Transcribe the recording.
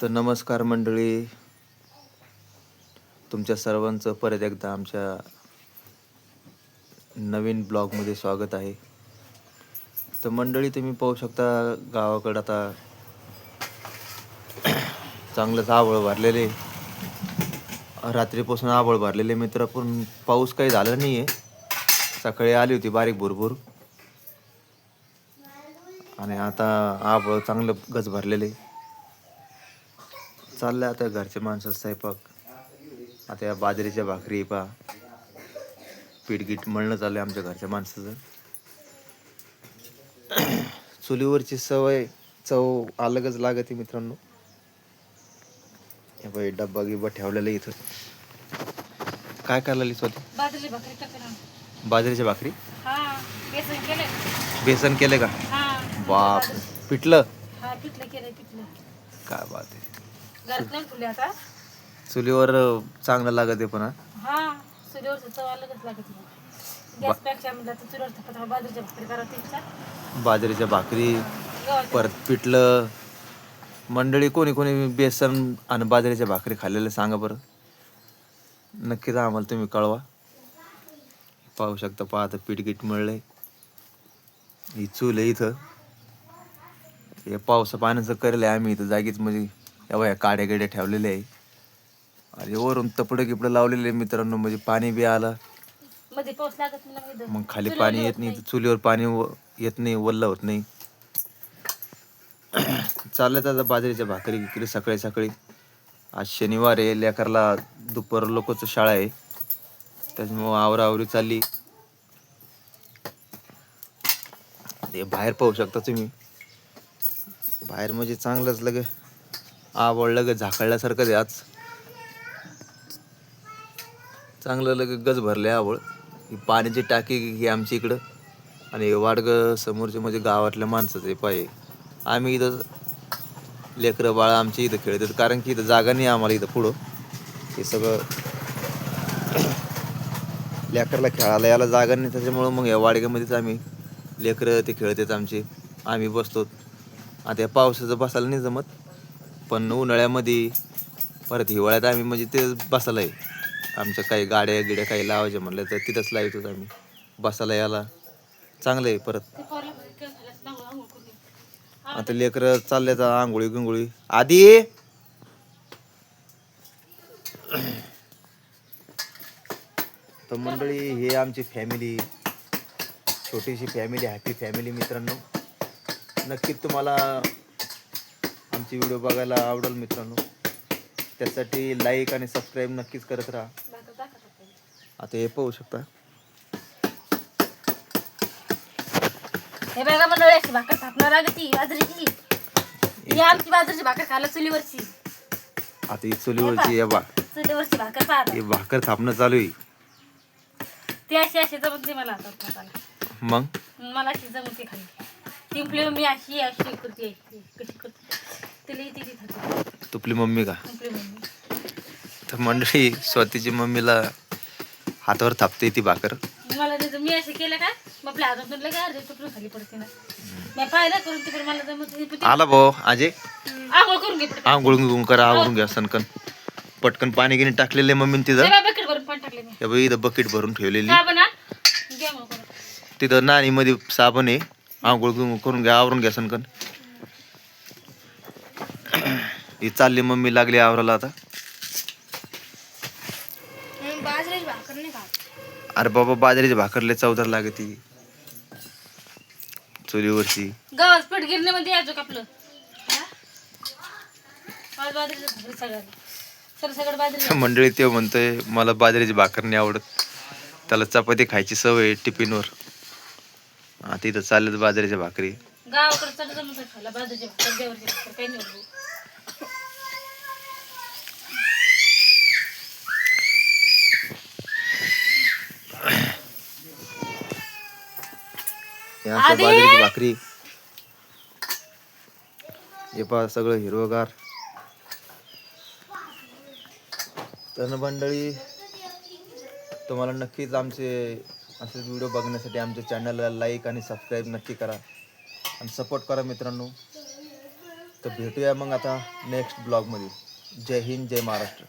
तर नमस्कार मंडळी. तुमच्या सर्वांचं परत एकदा आमच्या नवीन ब्लॉगमध्ये स्वागत आहे. तर मंडळी तुम्ही पाहू शकता गावाकडं आता चांगलंच आबळ भरलेले रात्रीपासून आबळ भरलेले मित्र पण पाऊस काही झाला नाही आहे सकाळी आली होती बारीक भरपूर आणि आता आबळ चांगलं गज भरलेले चाललंय आता घरच्या माणसाचा स्वयंपाक. आता या बाजरीच्या भाकरी पा. पीठगीट मळणं चालू आहे आमच्या घरच्या माणसाचं. चुलीवरची सवय चव अलगच लागते मित्रांनो. हे बाई डब्बा गिब्बा ठेवलेला इथं. काय करायला स्वतः बाजरीच्या भाकरी हा बेसन केलं बेसन केले का? हा. बाप पिठलं. काय बात आहे. घरात नाही फुले आता. चुलीवर चांगलं लागत आहे पण हा. चुलीवरचं चव अलगच लागत गॅसपेक्षा आता चुलीवर थापत बाजरीच्या भाकरी करावं त्यांच्या बाजरीच्या भाकरी गव्हाच्या परत पिठलं. मंडळी कोणी कोणी बेसन आणि बाजरीच्या भाकरी खाल्लेलं सांगा बरं. नक्कीच आम्हाला तुम्ही कळवा. पाहू शकता पाहता पीठ गीठ मळलंय. ही चूल आहे इथं. हे पावसा पाण्याचं करेल आहे आम्ही इथं जागीच म्हणजे एवढ्या ह्या काड्या गेड्या ठेवलेल्या आहे. आणि वरून तपडं गिपडं लावलेले मित्रांनो म्हणजे पाणी बी आलं. मध्ये पाऊस लागत नाही ना इथं. मग खाली पाणी येत नाही चुलीवर पाणी व- येत नाही वल्ल होत नाही. चाललं आता बाजरीच्या भाकरी गिकरी सकाळी सकाळी. आज शनिवार आहे लेकरला दुपार लोकच शाळा आहे. त्याच्यामुळं आवरावरी चालली. ते बाहेर पाहू शकता तुम्ही. बाहेर म्हणजे चांगलंच लगे. आवड लगे झाकळल्यासारखंच आहे आज. चांगलं लगे गज भरले आवळ. ही पाण्याची टाकी ही आमची इकडं. आणि वाडगं समोरचे म्हणजे गावातल्या माणसाचं आहे पाय. आम्ही इथं लेकरं बाळा आमची इथं खेळतात. कारण की इथं जागा नाही आम्हाला इथं पुढं. हे सगळं लेकरला खेळायला याला जागा नाही. त्याच्यामुळं मग या वाडग्यामध्येच आम्ही लेकरं ते खेळतात आमचे. आम्ही बसतो. आता या पावसाचं बसायला नाही जमत. पण उन्हाळ्यामध्ये परत हिवाळ्यात आम्ही म्हणजे ते बसायला आहे. आमच्या काही गाड्या गिड्या काही लावायच्या म्हणलं तर तिथंच लावतोच आम्ही. बसायला याला चांगलं आहे परत. आता लेकरं चालले तर आंघोळी गिंगोळी. आधी तर मंडळी हे आमची फॅमिली छोटीशी फॅमिली हॅपी फॅमिली मित्रांनो. नक्कीच तुम्हाला आमची व्हिडिओ बघायला आवडेल मित्रांनो. त्यासाठी लाईक आणि सबस्क्राईब नक्कीच करत राहा. आता हे पाहू शकता. हे बघा मंडळी अशी भाकर थापणार आहे ती बाजरीची. ही आमची बाजरीची भाकर खायला चुलीवरची. आता ही चुलीवरची या बा. चुलीवरची भाकर पाहता हे भाकर थापणं चालू आहे. ती अशी अशी जमत मला थापायला. मग? मला अशी जमते खाली. ती मम्मी अशी अशी करते कशी करते. तुपली मम्मी का? तर मंडळी स्वतःची मम्मीला हातावर थापते ती भाकर. मला त्याचं मी असे केलं का? मग आपल्या हातात लगे अर्धे तुकडून खाली पडते ना. मी पाहिलं करून तिकडे मला जमत नाही. पण ती- आला भाऊ अजय आंघोळ करून घे. आंघोळ करा आवरून घ्या सनकन पटकन पाणी गिनी टाकलेले मम्मीने तिथं. बघ, बकेट भरून पाणी टाकले मी. बघ इथं बकेट भरून ठेवलेली. तिथं नाणी मध्ये साबण आहे. आंघोळ करून घ्या आवरून घ्या सनकन ही चालली मम्मी लागली आवराला आता. बाजरीची भाकर नाही खात. अरे बाबा बाजरीची भाकरले चौदार लागती चुलीवरची. गव्हाच पीठ गिरणीमध्ये यायचो का आपलं? हा? आज बाजरीची भाकरी सगळ्याला सर सगळं बाजरी मंडळी ते म्हणतोय मला बाजरीची भाकर नाही आवडत. त्याला चपाती खायची सवय आहे टिफिनवर. भाकरी. गावाकडे चढ जमत खायला. बाजरीची भाकर देवरची भाकर काही नाही हे असं? बाजरीची भाकरी. हे पहा सगळं हिरवगार. तर मंडळी तुम्हाला नक्कीच आमचे असेच व्हिडिओ बघण्यासाठी आमच्या चॅनलला लाईक आणि सबस्क्राईब नक्की करा. आणि सपोर्ट करा मित्रांनो. तर भेटूया मग आता नेक्स्ट ब्लॉगमध्ये जय हिंद जय महाराष्ट्र.